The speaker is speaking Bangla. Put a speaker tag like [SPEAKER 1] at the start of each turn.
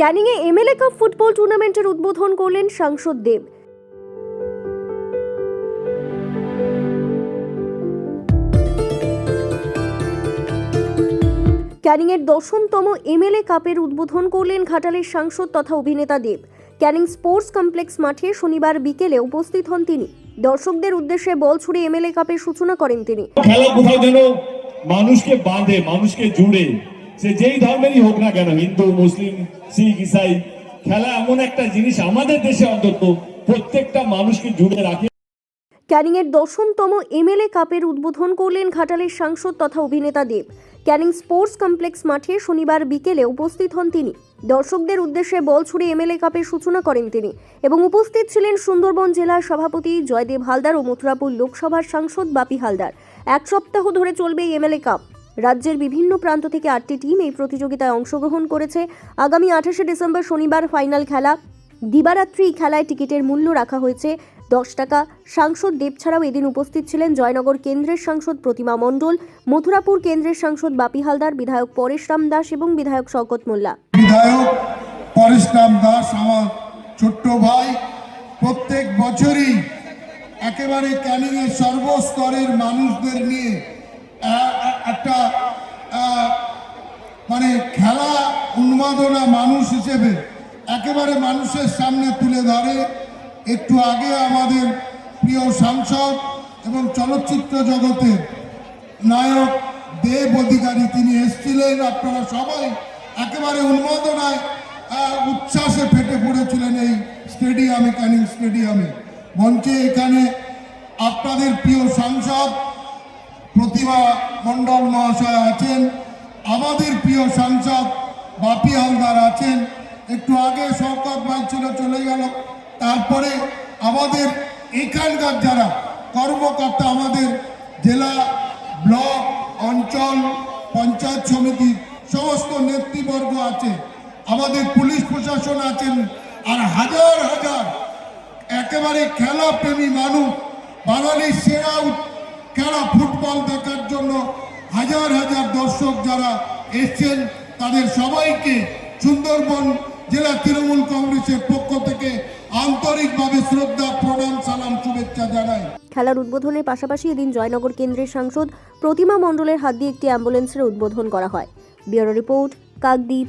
[SPEAKER 1] ক্যানিংয়ে এমএলএ কাপ ফুটবল টুর্নামেন্টের উদ্বোধন করলেন সাংসদ দেব। ক্যানিংয়ের দশমতম এমএলএ কাপের উদ্বোধন করলেন ঘাটালের সাংসদ তথা অভিনেতা দেব। ক্যানিং স্পোর্টস কমপ্লেক্স মাঠে শনিবার বিকেলে উপস্থিত হন তিনি। দর্শকদের উদ্দেশ্যে বল ছুড়ে এমএলএ কাপের সূচনা করেন তিনি।
[SPEAKER 2] খেলা কোথাও যেন মানুষকে বাঁধে, মানুষকে জুড়ে। সে যেই ধর্মেরই হোক না কেন, হিন্দু, মুসলিম, শিখ, ইসাই, খেলা এমন একটা জিনিস আমাদের দেশে অন্তত প্রত্যেকটা মানুষকে জুড়ে রাখে।
[SPEAKER 1] ক্যানিংয়ের দশমতম এমএলএ কাপের উদ্বোধন করলেন ঘাটালের সাংসদ তথা অভিনেতা দেব। ক্যানিং স্পোর্টস কমপ্লেক্স মাঠে শনিবার বিকেলে উপস্থিত হন তিনি। দর্শকদের উদ্দেশ্যে বল ছুড়ে এমএলএ কাপের সূচনা করেন তিনি এবং উপস্থিত ছিলেন সুন্দরবন জেলার সভাপতি জয়দেব হালদার ও মথুরাপুর লোকসভার সাংসদ বাপি হালদার। এক সপ্তাহ ধরে চলবে এমএলএ কাপ। রাজ্যের বিভিন্ন প্রান্ত থেকে আটটি টিম এই প্রতিযোগিতায় অংশগ্রহণ করেছে। আগামী আঠাশে ডিসেম্বর শনিবার ফাইনাল খেলা। দিবারাত্রি খেলায় টিকিটের মূল্য রাখা হয়েছে দশ টাকা। সাংসদ দেব ছাড়াও এদিন উপস্থিত ছিলেন জয়নগর কেন্দ্রের সাংসদ প্রতিমা মণ্ডল, মথুরাপুর কেন্দ্রের সাংসদ বাপি হালদার, বিধায়ক পরেশরাম দাস এবং বিধায়ক শওকত মোল্লা।
[SPEAKER 3] বিধায়ক পরেশরাম দাস আমার ছোট্ট ভাই, প্রত্যেক বছরই একেবারে ক্যানিংয়ের সর্বস্তরের মানুষদের নিয়ে উন্মাদনা মানুষ হিসেবে একেবারে মানুষের সামনে তুলে ধরে। একটু আগে আমাদের প্রিয় সাংসদ এবং চলচ্চিত্র জগতের নায়ক দেব অধিকারী তিনি এসেছিলেন। আপনারা সবাই একেবারে উন্মাদনায় উচ্ছ্বাসে ফেটে পড়েছিলেন এই স্টেডিয়ামে, ক্যানিং স্টেডিয়ামে। মঞ্চে এখানে আপনাদের প্রিয় সাংসদ প্রতিভা মণ্ডল মহাশয় আছেন। আমাদের প্রিয় সাংসদ বাপি হালদার আছেন। একটু আগে শওকত ভাই ছিল, চলে গেল। তারপরে আমাদের এখানকার যারা কর্মকর্তা আমাদের জেলা ব্লক, অঞ্চল, পঞ্চায়েত সমিতি, সমস্ত নেতৃবর্গ আছে, আমাদের পুলিশ প্রশাসন আছেন, আর হাজার হাজার একেবারে খেলা প্রেমী মানুষ বাঙালির সেরা খেলা ফুটবল দেখার জন্য হাজার হাজার দর্শক যারা এসছেন তাদের সবাইকে সুন্দরবন জেলা তৃণমূল কংগ্রেসের পক্ষ থেকে আন্তরিকভাবে শ্রদ্ধা, প্রণাম, সালাম, শুভেচ্ছা জানাই।
[SPEAKER 1] খেলার উদ্বোধনের পাশাপাশি এদিন জয়নগর কেন্দ্রের সাংসদ প্রতিমা মণ্ডলের হাত দিয়ে একটি অ্যাম্বুলেন্সের উদ্বোধন করা হয়। Bureau report, Kakdwip.